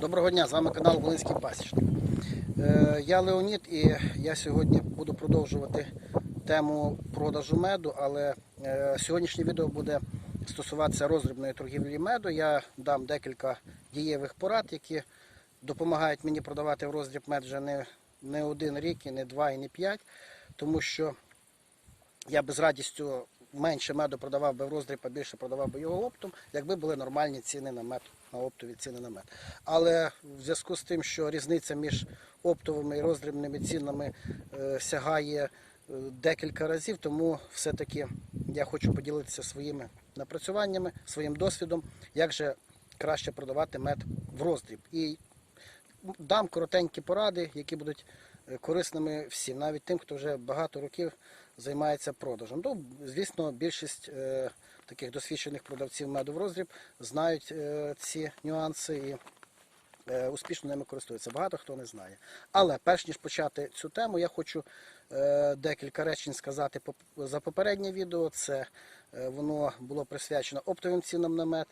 Доброго дня, з вами канал Волинський Пасічник. Е, Я Леонід і я сьогодні буду продовжувати тему продажу меду, але е, сьогоднішнє відео буде стосуватися роздрібної торгівлі меду. Я дам декілька дієвих порад, які допомагають мені продавати в роздріб мед вже не, не один рік, і не два, і не п'ять, тому що я би з радістю менше меду продавав би в роздріб, а більше продавав би його оптом, якби були нормальні ціни на мед, на оптові ціни на мед. Але в зв'язку з тим, що різниця між оптовими і роздрібними цінами е, сягає е, декілька разів, тому все-таки я хочу поділитися своїми напрацюваннями, своїм досвідом, як же краще продавати мед в роздріб. І дам коротенькі поради, які будуть е, корисними всім, навіть тим, хто вже багато років займається продажем. Ну, звісно, більшість е, таких досвідчених продавців меду в роздріб знають е, ці нюанси і е, успішно ними користуються. Багато хто не знає. Але перш ніж почати цю тему, я хочу е, декілька речень сказати за попереднє відео. Це е, воно було присвячено оптовим цінам на мед.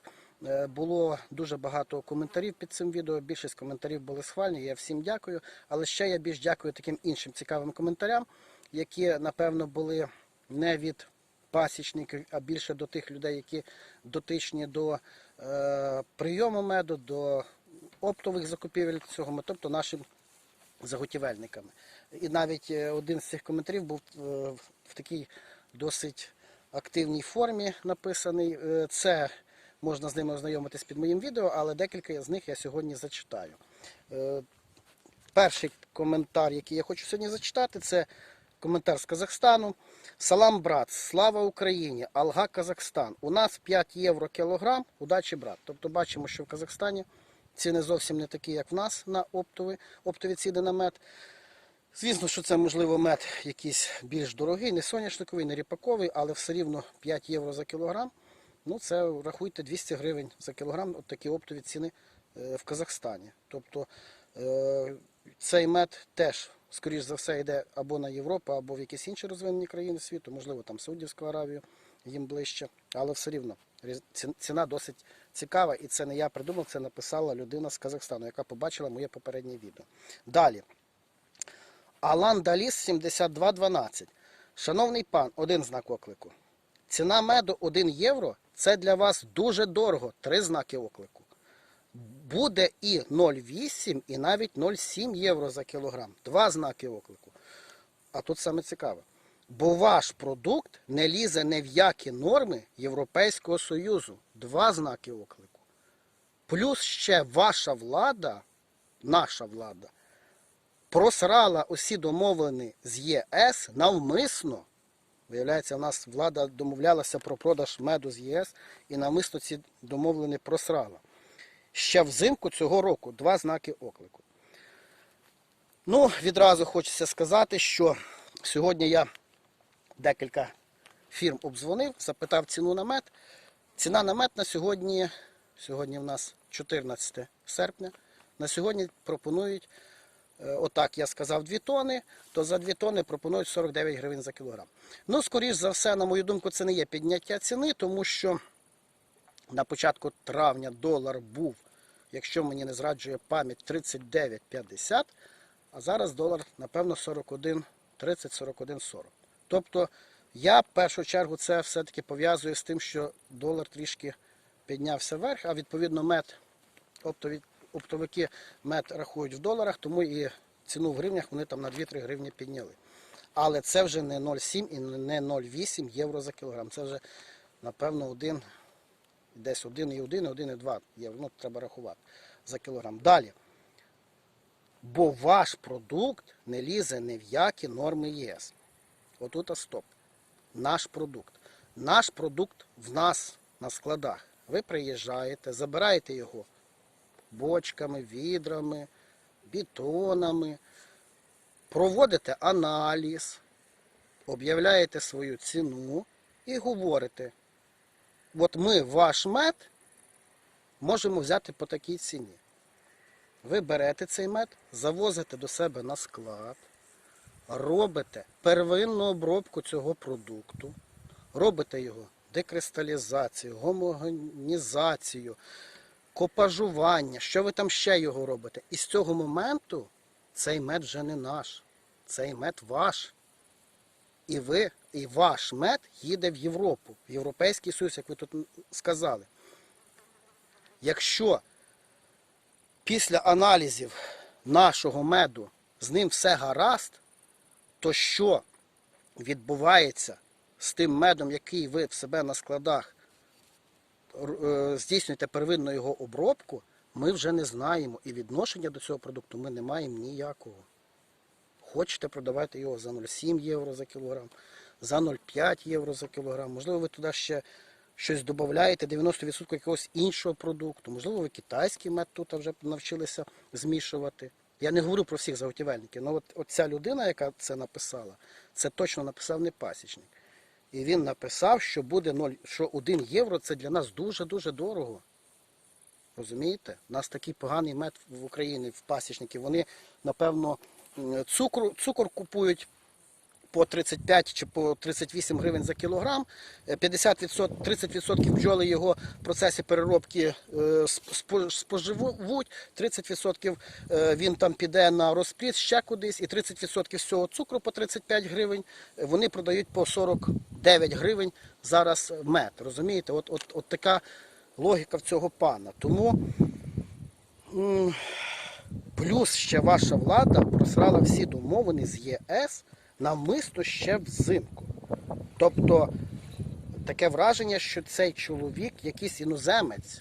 Е, Було дуже багато коментарів під цим відео. Більшість коментарів були схвальні. Я всім дякую. Але ще я більш дякую таким іншим цікавим коментарям, які напевно були не від пасічників, а більше до тих людей, які дотичні до е, прийому меду, до оптових закупівель цього, меду, тобто нашим заготівельниками. І навіть е, один з цих коментарів був е, в такій досить активній формі написаний. Е, Це можна з ними ознайомитись під моїм відео, але декілька з них я сьогодні зачитаю. Перший коментар, який я хочу сьогодні зачитати, це коментар з Казахстану. Салам, брат, слава Україні! Алга Казахстан. У нас 5 євро кілограм. Удачі, брат. Тобто бачимо, що в Казахстані ціни зовсім не такі, як в нас на оптові, оптові ціни на мед. Звісно, що це можливо мед якийсь більш дорогий, не соняшниковий, не ріпаковий, але все рівно 5 євро за кілограм. Ну, це рахуйте 200 гривень за кілограм, от такі оптові ціни е, в Казахстані. Тобто е, цей мед теж, скоріш за все, йде або на Європу, або в якісь інші розвинені країни світу, можливо, там Саудівську Аравію, їм ближче. Але все рівно ціна досить цікава, і це не я придумав, це написала людина з Казахстану, яка побачила моє попереднє відео. Далі. Алан Даліс 7212. Шановний пан, один знак оклику. Ціна меду 1 євро це для вас дуже дорого. Три знаки оклику. Буде і 0,8, і навіть 0,7 євро за кілограм. Два знаки оклику. А тут саме цікаве. Бо ваш продукт не лізе ні в які норми Європейського Союзу. Два знаки оклику. Плюс ще ваша влада, наша влада, просрала усі домовлені з ЄС навмисно. Виявляється, у нас влада домовлялася про продаж меду з ЄС і навмисно ці домовлені просрала. Ще взимку цього року два знаки оклику. Ну, відразу хочеться сказати, що сьогодні я декілька фірм обдзвонив, запитав ціну на мед. Ціна на мед на сьогодні, сьогодні в нас 14 серпня, на сьогодні пропонують Е, Отак я сказав 2 тони, то за 2 тони пропонують 49 гривень за кілограм. Ну, скоріш за все, на мою думку, це не є підняття ціни, тому що на початку травня долар був, якщо мені не зраджує пам'ять, 39,50, а зараз долар, напевно, 41, 30-41,40. Тобто я в першу чергу це все-таки пов'язую з тим, що долар трішки піднявся вверх, а відповідно мед оптовики мед рахують в доларах, тому і ціну в гривнях вони там на 2-3 гривні підняли. Але це вже не 0,7 і не 0,8 євро за кілограм. Це вже, напевно, один, десь 1,1 1,2 євро. Ну, треба рахувати за кілограм. Далі. Бо ваш продукт не лізе ні в які норми ЄС. Отут стоп. Наш продукт. Наш продукт в нас на складах. Ви приїжджаєте, забираєте його бочками, відрами, бетонами, проводите аналіз, об'являєте свою ціну і говорите, от ми ваш мед можемо взяти по такій ціні. Ви берете цей мед, завозите до себе на склад, робите первинну обробку цього продукту, робите його декристалізацію, гомогенізацію, копажування, що ви там ще його робите. І з цього моменту цей мед вже не наш. Цей мед ваш. І ви, і ваш мед їде в Європу, в Європейський Союз, як ви тут сказали. Якщо після аналізів нашого меду з ним все гаразд, то що відбувається з тим медом, який ви в себе на складах е, здійснюєте первинну його обробку, ми вже не знаємо. І відношення до цього продукту ми не маємо ніякого. Хочете продавати його за 0,7 євро за кілограм, за 0,5 євро за кілограм. Можливо, ви туди ще щось додаєте, 90% якогось іншого продукту. Можливо, ви китайський мед тут вже навчилися змішувати. Я не говорю про всіх заготівельників, але от, от ця людина, яка це написала, це точно написав не пасічник. І він написав, що буде 0, що 1 євро це для нас дуже-дуже дорого. Розумієте? У нас такий поганий мед в Україні, в пасічників. Вони, напевно, цукру, цукор купують по 35 чи по 38 гривень за кілограм. Е, 50%, 30% бджоли його в процесі переробки е, сп- спо- споживуть, 30% е, він там піде на розпліт ще кудись, і 30% з цього цукру по 35 гривень е, вони продають по 49 гривень зараз мед. Розумієте? От, от, от така логіка в цього пана. Тому плюс ще ваша влада просрала всі домовини з ЄС навмисно ще взимку. Тобто таке враження, що цей чоловік якийсь іноземець,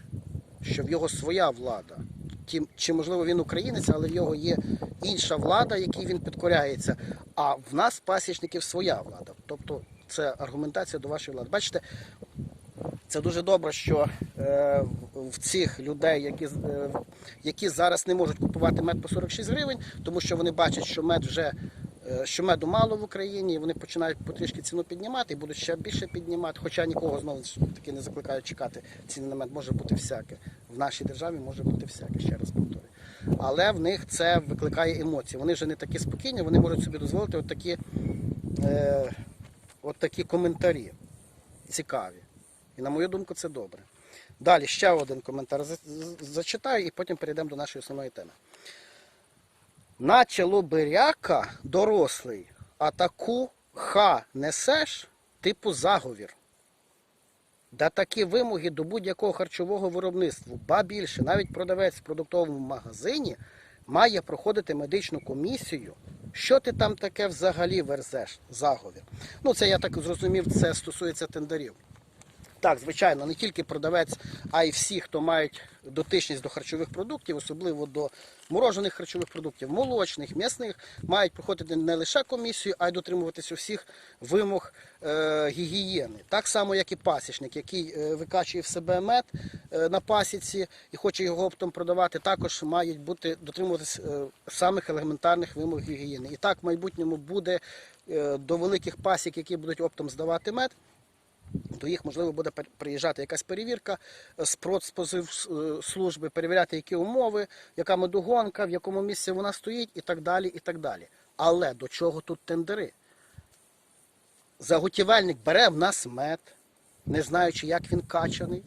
що в його своя влада. Чи можливо він українець, але в його є інша влада, якій він підкоряється. А в нас пасічників своя влада. Тобто це аргументація до вашої влади. Бачите, це дуже добре, що е, в- цих людей, які, е, які зараз не можуть купувати мед по 46 гривень, тому що вони бачать, що мед вже що меду мало в Україні, і вони починають потрішки ціну піднімати і будуть ще більше піднімати. Хоча нікого знову таки не закликають чекати ціни на мед. Може бути всяке. В нашій державі може бути всяке, ще раз повторюю. Але в них це викликає емоції. Вони вже не такі спокійні, вони можуть собі дозволити от такі, е, от такі коментарі цікаві. І на мою думку, це добре. Далі ще один коментар зачитаю і потім перейдемо до нашої основної теми. Наче лобиряка дорослий, а таку ха несеш, типу заговір. Да такі вимоги до будь-якого харчового виробництва, ба більше, навіть продавець в продуктовому магазині має проходити медичну комісію. Що ти там таке взагалі верзеш? Заговір. Ну, це я так зрозумів, це стосується тендерів. Так, звичайно, не тільки продавець, а й всі, хто мають дотичність до харчових продуктів, особливо до морожених харчових продуктів, молочних, м'ясних, мають проходити не лише комісію, а й дотримуватися всіх вимог е, гігієни. Так само, як і пасічник, який е, викачує в себе мед е, на пасіці і хоче його оптом продавати, також мають бути дотримуватися е, самих елементарних вимог гігієни. І так в майбутньому буде е, до великих пасік, які будуть оптом здавати мед до їх можливо буде приїжджати якась перевірка е, з продспозив перевіряти, які умови, яка медогонка, в якому місці вона стоїть, і так далі. і так далі. Але до чого тут тендери? Заготівельник бере в нас мед, не знаючи, як він качаний,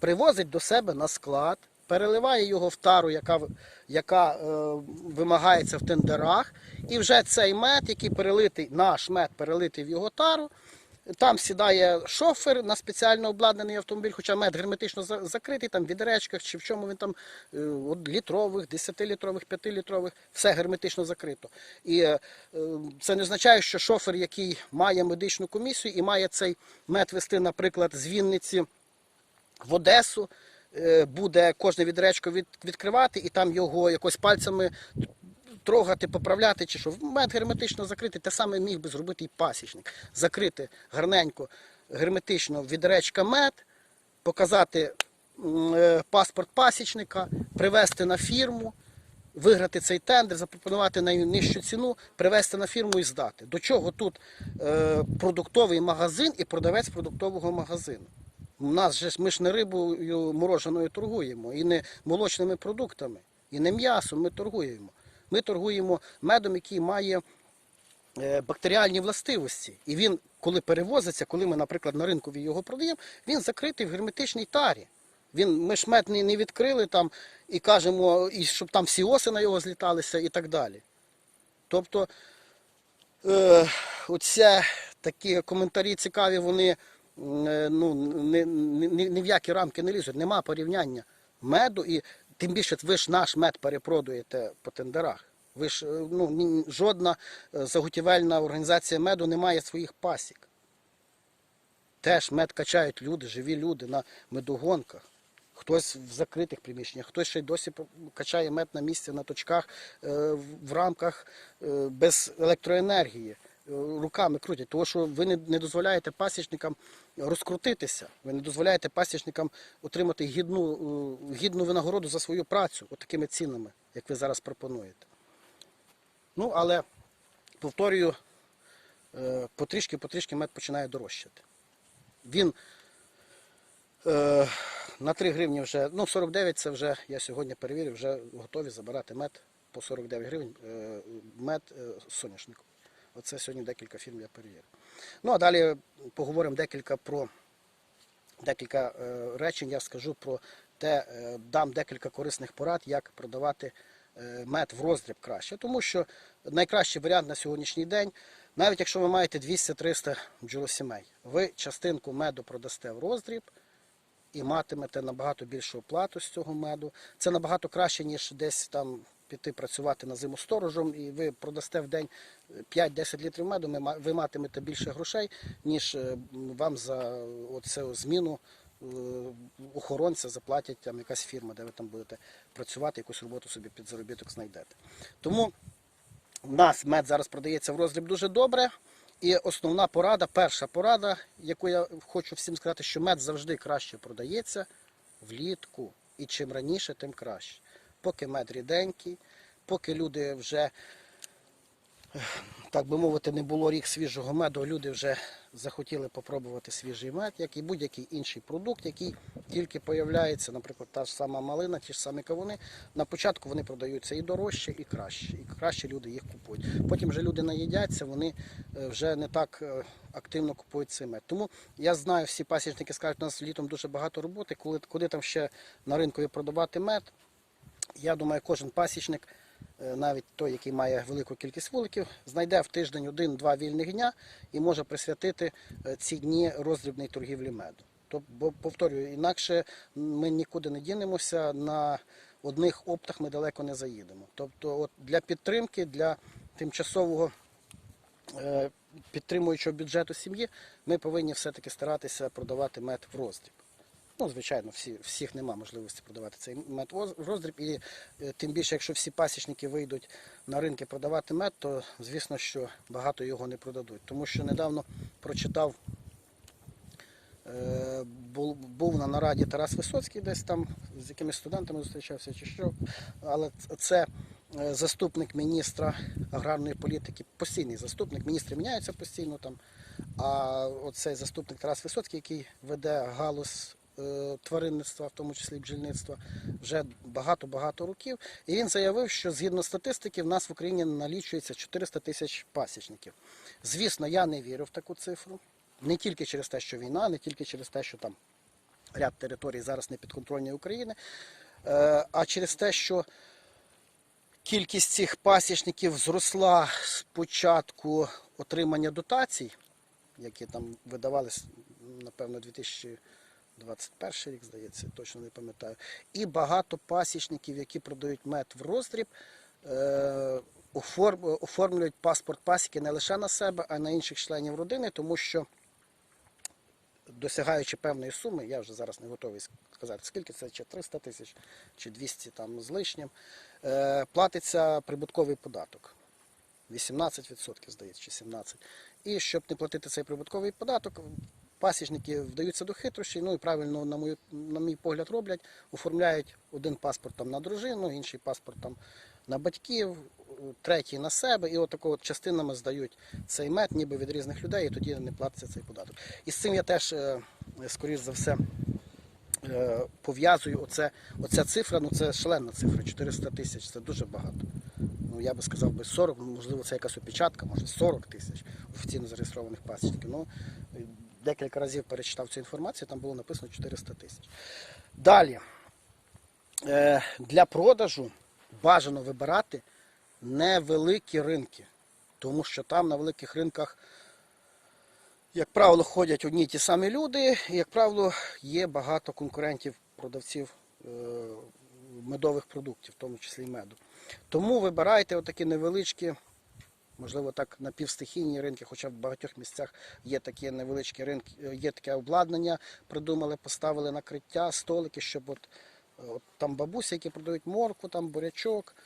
привозить до себе на склад, переливає його в тару, яка, яка е, вимагається в тендерах, і вже цей мед, який перелитий, наш мед перелитий в його тару, там сідає шофер на спеціально обладнаний автомобіль, хоча мед герметично закритий, там в відречках чи в чому він там е, от літрових, 10-літрових, 5-літрових, все герметично закрито. І е, це не означає, що шофер, який має медичну комісію і має цей мед вести, наприклад, з Вінниці в Одесу, е, буде кожне відречко від, відкривати і там його якось пальцями трогати, поправляти чи що. Мед герметично закритий, те саме міг би зробити і пасічник. Закрити гарненько, герметично відречка мед, показати е, паспорт пасічника, привезти на фірму, виграти цей тендер, запропонувати найнижчу ціну, привезти на фірму і здати. До чого тут е, продуктовий магазин і продавець продуктового магазину? У нас же ми ж не рибою мороженою торгуємо, і не молочними продуктами, і не м'ясом ми торгуємо. Ми торгуємо медом, який має е, бактеріальні властивості. І він, коли перевозиться, коли ми, наприклад, на ринку його продаємо, він закритий в герметичній тарі. Він, ми ж мед не, не відкрили там і кажемо, і щоб там всі оси на його зліталися і так далі. Тобто, е, оце такі коментарі цікаві, вони е, ну, ні, ні, ні в які рамки не лізуть. Нема порівняння меду і тим більше ви ж наш мед перепродуєте по тендерах. Ви ж е, ну, жодна е, заготівельна організація меду не має своїх пасік. Теж мед качають люди, живі люди на медогонках. Хтось в закритих приміщеннях, хтось ще й досі качає мед на місці, на точках е, в- рамках без електроенергії. Е, Руками крутять, тому що ви не, не дозволяєте пасічникам розкрутитися, ви не дозволяєте пасічникам отримати гідну, е, гідну винагороду за свою працю от такими цінами, як ви зараз пропонуєте. Ну, але повторюю, е, потрішки-потрішки мед починає дорожчати. Він е, на 3 гривні вже, ну 49 це вже, я сьогодні перевірив, вже готові забирати мед по 49 гривень, е, мед е, соняшнику. Оце сьогодні декілька фірм я перевірив. Ну а далі поговоримо декілька про декілька е, речень. Я скажу про те, е, дам декілька корисних порад, як продавати е, мед в роздріб краще. Тому що найкращий варіант на сьогоднішній день, навіть якщо ви маєте 200-300 бджолосімей, ви частинку меду продасте в роздріб і матимете набагато більшу оплату з цього меду. Це набагато краще, ніж десь там піти працювати на зиму сторожем, і ви продасте в день 5-10 літрів меду, ви матимете більше грошей, ніж е, вам за оцю зміну е, охоронця заплатять там якась фірма, де ви там будете працювати, якусь роботу собі під заробіток знайдете. Тому у нас мед зараз продається в роздріб дуже добре. І основна порада, перша порада, яку я хочу всім сказати, що мед завжди краще продається влітку. І чим раніше, тим краще. Поки мед ріденький, поки люди вже, так би мовити, не було рік свіжого меду, люди вже захотіли попробувати свіжий мед, як і будь-який інший продукт, який тільки появляється, наприклад, та ж сама малина, ті ж самі кавуни. На початку вони продаються і дорожче, і краще. І краще люди їх купують. Потім вже люди наїдяться, вони е, вже не так е, активно купують цей мед. Тому я знаю, всі пасічники скажуть, у нас літом дуже багато роботи, коли, куди там ще на ринку продавати мед. Я думаю, кожен пасічник, е, навіть той, який має велику кількість вуликів, знайде в тиждень один-два вільних дня і може присвятити е, ці дні роздрібній торгівлі меду. Тобто, повторюю, інакше ми нікуди не дінемося, на одних оптах ми далеко не заїдемо. Тобто, от для підтримки, для тимчасового е, підтримуючого бюджету сім'ї, ми повинні все-таки старатися продавати мед в роздріб. Ну, звичайно, всі, всіх нема можливості продавати цей мед роздріб. І е, тим більше, якщо всі пасічники вийдуть на ринки продавати мед, то звісно, що багато його не продадуть. Тому що недавно прочитав, е, був, на нараді Тарас Висоцький, десь там з якимись студентами зустрічався чи що. Але це е, заступник міністра аграрної політики, постійний заступник, міністри міняються постійно там. А оцей заступник Тарас Висоцький, який веде галузь тваринництва, в тому числі бджільництва, вже багато-багато років. І він заявив, що згідно статистики в нас в Україні налічується 400 тисяч пасічників. Звісно, я не вірю в таку цифру. Не тільки через те, що війна, не тільки через те, що там ряд територій зараз не підконтрольні України, е, а через те, що кількість цих пасічників зросла з початку отримання дотацій, які там видавались, напевно, 2021 рік, здається, точно не пам'ятаю. І багато пасічників, які продають мед в роздріб, е, оформлюють паспорт пасіки не лише на себе, а й на інших членів родини, тому що досягаючи певної суми, я вже зараз не готовий сказати, скільки це, чи 300 тисяч, чи 200 там з лишнім, е, платиться прибутковий податок. 18%, здається, чи 17%. І щоб не платити цей прибутковий податок, пасічники вдаються до хитрощів, ну і правильно, на, мою, на мій погляд, роблять, оформляють один паспорт там на дружину, інший паспорт там на батьків, третій на себе, і отако от частинами здають цей мед, ніби від різних людей, і тоді не платиться цей податок. І з цим я теж, е, скоріш за все, е, пов'язую оце, оця цифра, ну це шалена цифра, 400 тисяч, це дуже багато. Ну, я би сказав би 40, ну, можливо, це якась опечатка, може 40 тисяч офіційно зареєстрованих пасічників. Ну, декілька разів перечитав цю інформацію, там було написано 400 тисяч. Далі. Е, Для продажу бажано вибирати невеликі ринки, тому що там на великих ринках, як правило, ходять одні й ті самі люди, і, як правило, є багато конкурентів, продавців е, медових продуктів, в тому числі й меду. Тому вибирайте отакі невеличкі, можливо, так напівстихійні ринки, хоча в багатьох місцях є такі невеличкі ринки, е, є таке обладнання, придумали, поставили накриття, столики, щоб от, е, от там бабусі, які продають моркву, там бурячок,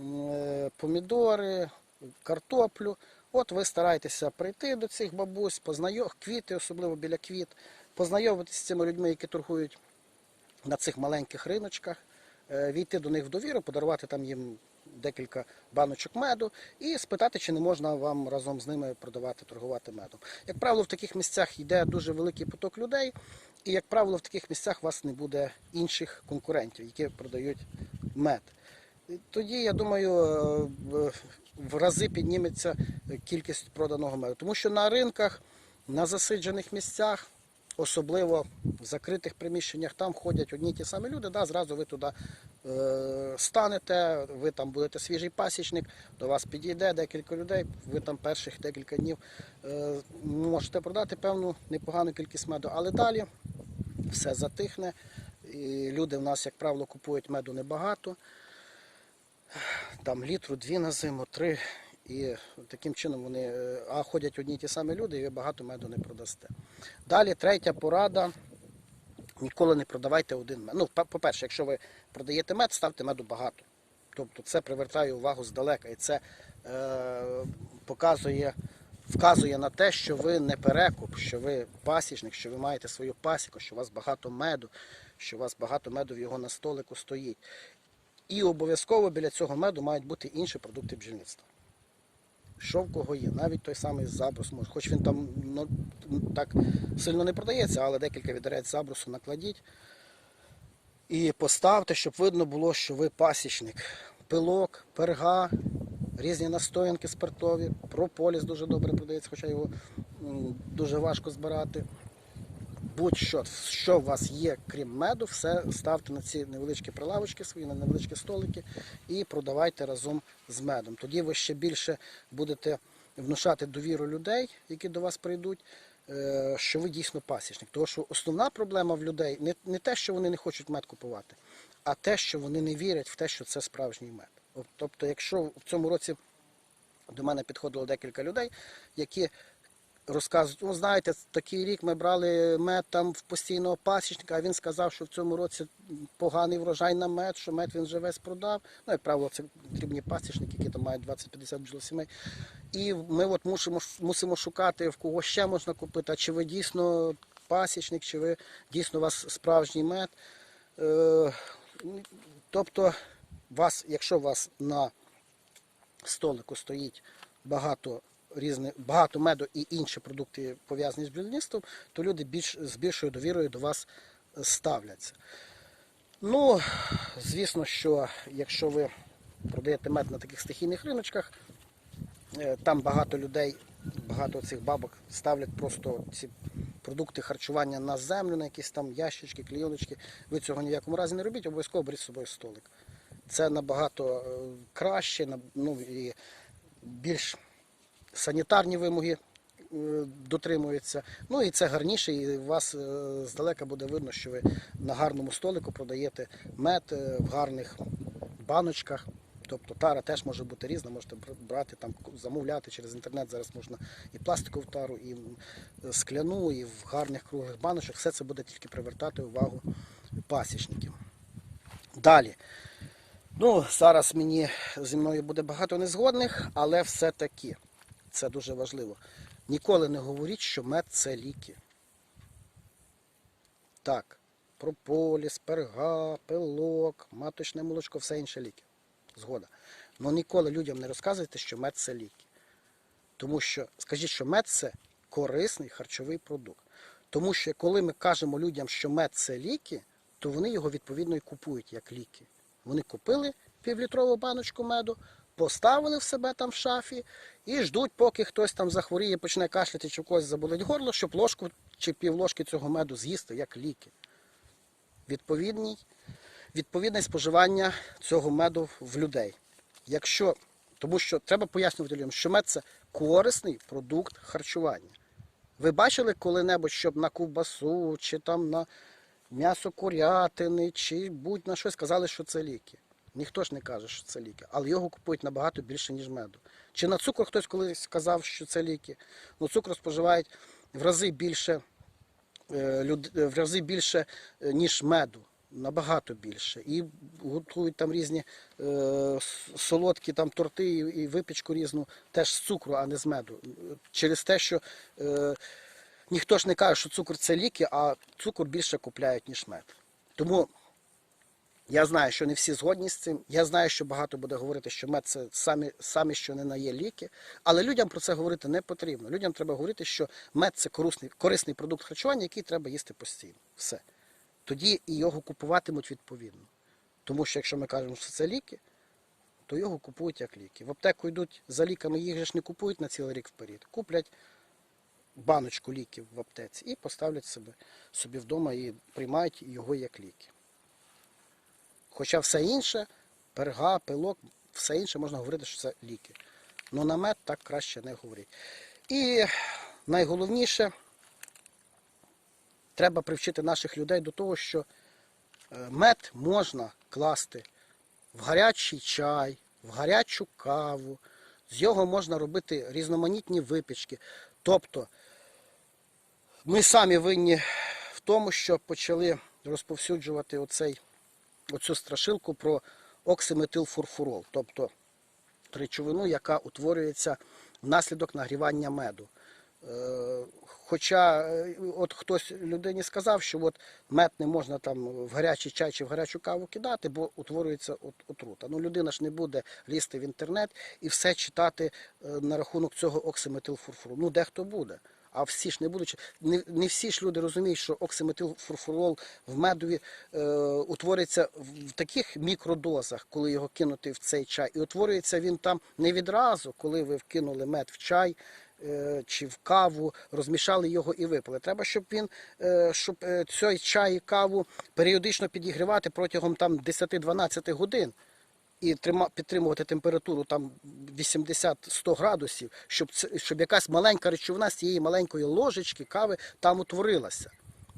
е, помідори, картоплю. От ви стараєтеся прийти до цих бабусь, познайом... квіти, особливо біля квіт, познайомитися з цими людьми, які торгують на цих маленьких риночках, війти до них в довіру, подарувати там їм декілька баночок меду і спитати, чи не можна вам разом з ними продавати, торгувати медом. Як правило, в таких місцях йде дуже великий поток людей, і, як правило, в таких місцях у вас не буде інших конкурентів, які продають мед. Тоді, я думаю, е, в- в рази підніметься кількість проданого меду. Тому що на ринках, на засиджених місцях, особливо в закритих приміщеннях, там ходять одні ті самі люди, да, зразу ви туди е, станете, ви там будете свіжий пасічник, до вас підійде декілька людей, ви там перших декілька днів е, можете продати певну непогану кількість меду, але далі все затихне. І люди в нас, як правило, купують меду небагато там літру дві на зиму, три. І таким чином вони, е, а ходять одні й ті самі люди, і ви багато меду не продасте. Далі третя порада. Ніколи не продавайте один мед. Ну, по- по-перше, якщо ви продаєте мед, ставте меду багато. Тобто це привертає увагу здалека і це е, показує, вказує на те, що ви не перекуп, що ви пасічник, що ви маєте свою пасіку, що у вас багато меду, що у вас багато меду в його на столику стоїть. І обов'язково біля цього меду мають бути інші продукти бджільництва. Що в кого є, навіть той самий забрус, може, хоч він там ну, так сильно не продається, але декілька відерець забрусу накладіть. І поставте, щоб видно було, що ви пасічник. Пилок, перга, різні настоянки спиртові, прополіс дуже добре продається, хоча його дуже важко збирати будь-що, що у вас є, крім меду, все ставте на ці невеличкі прилавочки свої, на невеличкі столики і продавайте разом з медом. Тоді ви ще більше будете внушати довіру людей, які до вас прийдуть, е, що ви дійсно пасічник. Тому що основна проблема в людей не, не те, що вони не хочуть мед купувати, а те, що вони не вірять в те, що це справжній мед. Тобто, якщо в цьому році до мене підходило декілька людей, які розказують, ну знаєте, такий рік ми брали мед там в постійного пасічника, а він сказав, що в цьому році поганий врожай на мед, що мед він вже весь продав. Ну, як правило, це дрібні пасічники, які там мають 20-50 бджолосімей. І ми от мусимо, мусимо шукати, в кого ще можна купити, а чи ви дійсно пасічник, чи ви дійсно у вас справжній мед. Е, тобто, вас, якщо у вас на столику стоїть багато різних, багато меду і інші продукти пов'язані з бджільництвом, то люди більш, з більшою довірою до вас ставляться. Ну, звісно, що якщо ви продаєте мед на таких стихійних риночках, е, там багато людей, багато цих бабок ставлять просто ці продукти харчування на землю, на якісь там ящички, клійоночки. Ви цього ні в якому разі не робіть, обов'язково беріть з собою столик. Це набагато е, краще, ну і більш санітарні вимоги е, дотримуються. Ну і це гарніше, і вас е, здалека буде видно, що ви на гарному столику продаєте мед е, в гарних баночках. Тобто тара теж може бути різна, можете брати там, замовляти через інтернет. Зараз можна і пластикову тару, і скляну, і в гарних круглих баночках. Все це буде тільки привертати увагу пасічників. Далі. Ну, зараз мені зі мною буде багато незгодних, але все-таки це дуже важливо. Ніколи не говоріть, що мед це ліки. Так, прополіс, перга, пилок, маточне молочко, все інше ліки. Згода. Але ніколи людям не розказуйте, що мед це ліки. Тому що, скажіть, що мед це корисний харчовий продукт. Тому що коли ми кажемо людям, що мед це ліки, то вони його відповідно і купують як ліки. Вони купили півлітрову баночку меду, поставили в себе там в шафі і ждуть, поки хтось там захворіє, почне кашляти чи в когось заболить горло, щоб ложку чи півложки цього меду з'їсти як ліки. відповідний, відповідне споживання цього меду в людей. Якщо, тому що треба пояснювати людям, що мед це корисний продукт харчування. Ви бачили коли-небудь, щоб на ковбасу, чи там на м'ясо курятини, чи будь-на щось сказали, що це ліки. Ніхто ж не каже, що це ліки, але його купують набагато більше, ніж меду. Чи на цукор хтось колись сказав, що це ліки? Ну, цукру споживають в рази більше, е, е, в рази більше, е, ніж меду. Набагато більше. І готують там різні е, солодкі там торти і, і випічку різну теж з цукру, а не з меду. Через те, що е, ніхто ж не каже, що цукор це ліки, а цукор більше купляють, ніж мед. Тому я знаю, що не всі згодні з цим. Я знаю, що багато буде говорити, що мед це самі, самі що не на є ліки. Але людям про це говорити не потрібно. Людям треба говорити, що мед це корисний, корисний продукт харчування, який треба їсти постійно. Все. Тоді і його купуватимуть відповідно. Тому що якщо ми кажемо, що це ліки, то його купують як ліки. В аптеку йдуть за ліками, їх же ж не купують на цілий рік вперед. Куплять баночку ліків в аптеці і поставлять себе собі вдома і приймають його як ліки. Хоча все інше, перга, пилок, все інше можна говорити, що це ліки. Ну на мед так краще не говорити. І найголовніше, треба привчити наших людей до того, що е, мед можна класти в гарячий чай, в гарячу каву. З його можна робити різноманітні випічки. Тобто ми самі винні в тому, що почали розповсюджувати оцей, оцю страшилку про оксиметилфурфурол, тобто речовину, яка утворюється внаслідок нагрівання меду. Е, Хоча е, от хтось людині сказав, що от мед не можна там в гарячий чай чи в гарячу каву кидати, бо утворюється от, отрута. Ну людина ж не буде лізти в інтернет і все читати е, на рахунок цього оксиметилфурфуру. Ну дехто буде. А всі ж не будуть. Не, не всі ж люди розуміють, що оксиметилфурфурол в медові е, утворюється в таких мікродозах, коли його кинути в цей чай. І утворюється він там не відразу, коли ви вкинули мед в чай е, чи в каву, розмішали його і випили. Треба, щоб він, е, щоб е, цей чай і каву періодично підігрівати протягом там 10-12 годин. І підтримувати температуру там 80-100 градусів, щоб, щоб якась маленька речовина з цієї маленької ложечки кави там утворилася.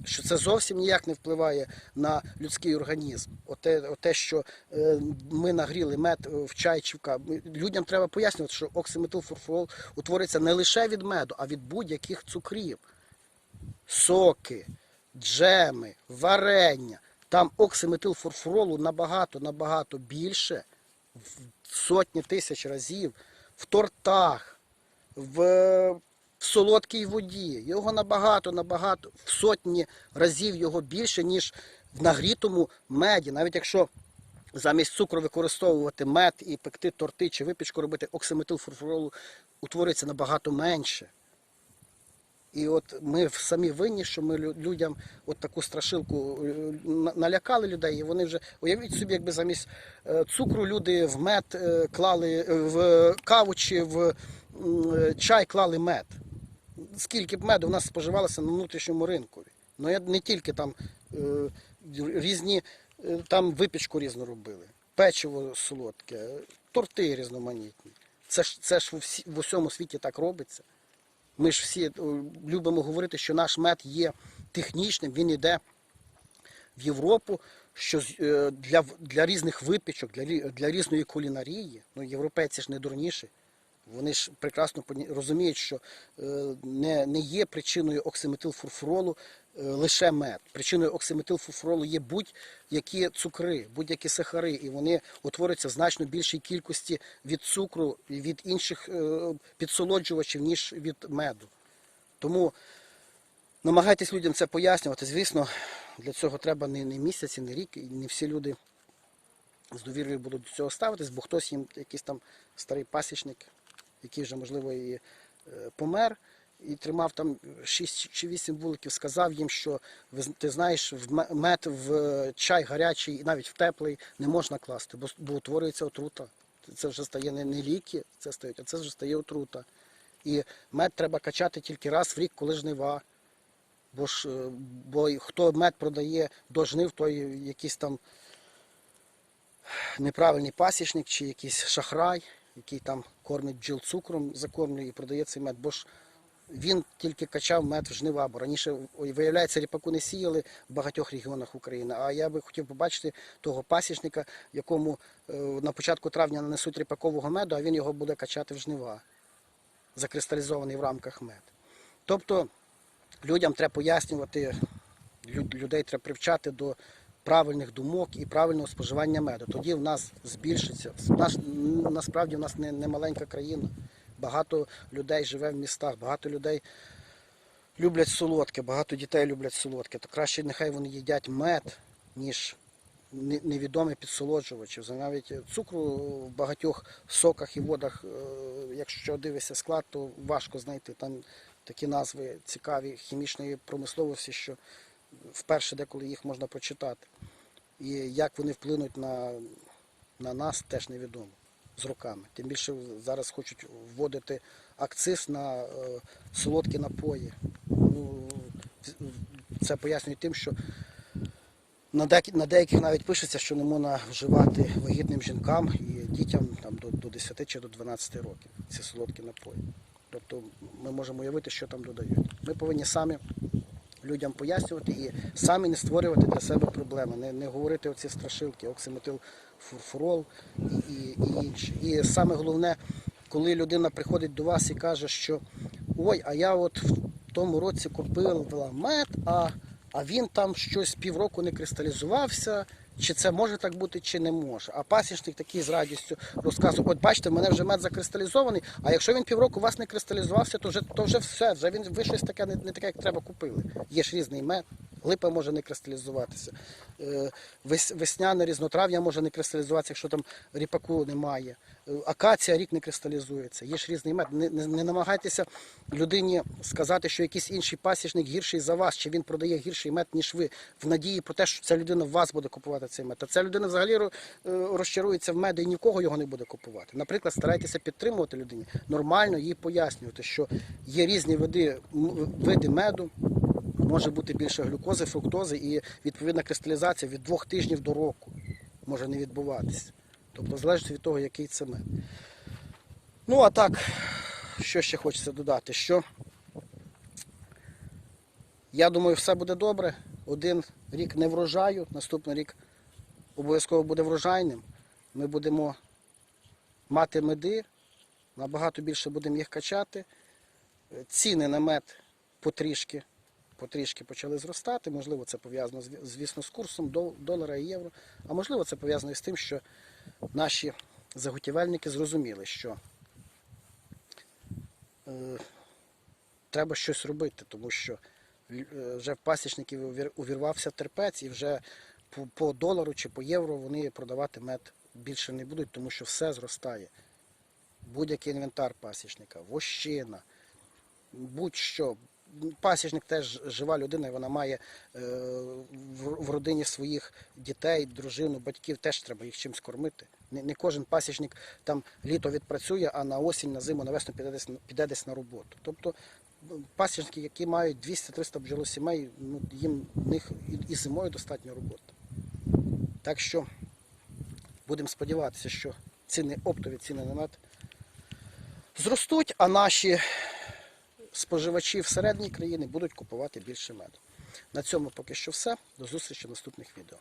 Що це зовсім ніяк не впливає на людський організм. Оте, оте що е, ми нагріли мед е, в чай чи в каву. Людям треба пояснювати, що оксиметилфурфурол утворюється не лише від меду, а від будь-яких цукрів соки, джеми, варення. Там оксиметилфурфуролу набагато, набагато більше, сотні тисяч разів, в тортах, в солодкій воді. Його набагато, набагато, в сотні разів його більше, ніж в нагрітому меді. Навіть якщо замість цукру використовувати мед і пекти торти чи випічку робити, оксиметилфурфуролу утворюється набагато менше. І от ми самі винні, що ми лю- людям от таку страшилку е, налякали людей, і вони вже уявіть собі, якби замість е, цукру люди в мед е, клали в каву чи в чай клали мед. Скільки б меду в нас споживалося на внутрішньому ринку? Ну я не тільки там різні там випічку різну робили, печиво солодке, торти різноманітні. Це ж це ж в усьому світі так робиться. Ми ж всі е, любимо говорити, що наш мед є технічним, він йде в Європу, що е, для, для різних випічок, для, для різної кулінарії. Ну, європейці ж не дурніші. Вони ж прекрасно розуміють, що е, не, не є причиною оксиметилфурфуролу лише мед. Причиною оксиметилфурфуролу є будь-які цукри, будь-які сахари, і вони утворюються в значно більшій кількості від цукру від інших е, підсолоджувачів, ніж від меду. Тому намагайтесь людям це пояснювати. Звісно, для цього треба не, не місяць, і не рік, і не всі люди з довірою будуть до цього ставитись, бо хтось їм якийсь там старий пасічник, який вже, можливо, і е, помер, і тримав там 6 чи 8 вуликів, сказав їм, що ти знаєш, в мед в е, чай гарячий і навіть в теплий не можна класти, бо, бо утворюється отрута. Це вже стає не, не ліки, це стають, а це вже стає отрута. І мед треба качати тільки раз в рік, коли жнива. Бо ж е, бо хто мед продає до жнив, той якийсь там неправильний пасічник чи якийсь шахрай, який там кормить бджіл цукром, закормлює і продає цей мед. Бо ж він тільки качав мед в жнива, бо раніше, виявляється, ріпаку не сіяли в багатьох регіонах України. А я би хотів побачити того пасічника, якому е, на початку травня нанесуть ріпакового меду, а він його буде качати в жнива, закристалізований в рамках мед. Тобто людям треба пояснювати, людей треба привчати до правильних думок і правильного споживання меду. Тоді в нас збільшиться. Наш, насправді в нас не, не маленька країна. Багато людей живе в містах, багато людей люблять солодке, багато дітей люблять солодке. То краще нехай вони їдять мед, ніж невідомі підсолоджувачі. Навіть цукру в багатьох соках і водах, е, якщо дивишся склад, то важко знайти. Там такі назви цікаві хімічної промисловості, що вперше деколи їх можна прочитати. І як вони вплинуть на, на нас, теж невідомо з роками. Тим більше зараз хочуть вводити акциз на е, солодкі напої. Ну, це пояснює тим, що на, деяких навіть пишеться, що не можна вживати вагітним жінкам і дітям там, до 10 чи до 12 років ці солодкі напої. Тобто ми можемо уявити, що там додають. Ми повинні самі людям пояснювати і самі не створювати для себе проблеми, не, не говорити оці страшилки, оксиметилфурфурол і, і, і інше. І саме головне, коли людина приходить до вас і каже, що ой, а я от в тому році купила мед, а, а він там щось півроку не кристалізувався. Чи це може так бути, чи не може. А пасічник такий з радістю розказує, от бачите, в мене вже мед закристалізований, а якщо він півроку у вас не кристалізувався, то вже, то вже все, вже він, ви щось таке не, не таке, як треба купили. Є ж різний мед, липа може не кристалізуватися, е, весняне різнотрав'я може не кристалізуватися, якщо там ріпаку немає. Е, Акація рік не кристалізується. Є ж різний мед. Не, не, не намагайтеся людині сказати, що якийсь інший пасічник гірший за вас, чи він продає гірший мед, ніж ви, в надії про те, що ця людина в вас буде купувати цей мед. А ця людина взагалі е, розчарується в меду і нікого його не буде купувати. Наприклад, старайтеся підтримувати людині, нормально їй пояснювати, що є різні види, види меду. Може бути більше глюкози, фруктози і відповідна кристалізація від двох тижнів до року може не відбуватися. Тобто залежить від того, який це мед. Ну а так, що ще хочеться додати? Що я думаю, все буде добре. Один рік не врожаю, наступний рік обов'язково буде врожайним. Ми будемо мати меди, набагато більше будемо їх качати. Ціни на мед потрішки, потрішки почали зростати. Можливо, це пов'язано звісно з курсом долара і євро. А можливо, це пов'язано з тим, що наші заготівельники зрозуміли, що е, треба щось робити, тому що е, вже в пасічників увірвався терпець і вже по, по долару чи по євро вони продавати мед більше не будуть, тому що все зростає. Будь-який інвентар пасічника, вощина, будь-що. Пасічник теж жива людина, і вона має е, в, родині своїх дітей, дружину, батьків, теж треба їх чимось кормити. Не, кожен пасічник там літо відпрацює, а на осінь, на зиму, на весну піде десь, піде десь на роботу. Тобто пасічники, які мають 200-300 бджолосімей, ну, їм в них і зимою достатньо роботи. Так що будемо сподіватися, що ціни оптові ціни на мед зростуть, а наші споживачі всередині країни будуть купувати більше меду. На цьому поки що все. До зустрічі в наступних відео.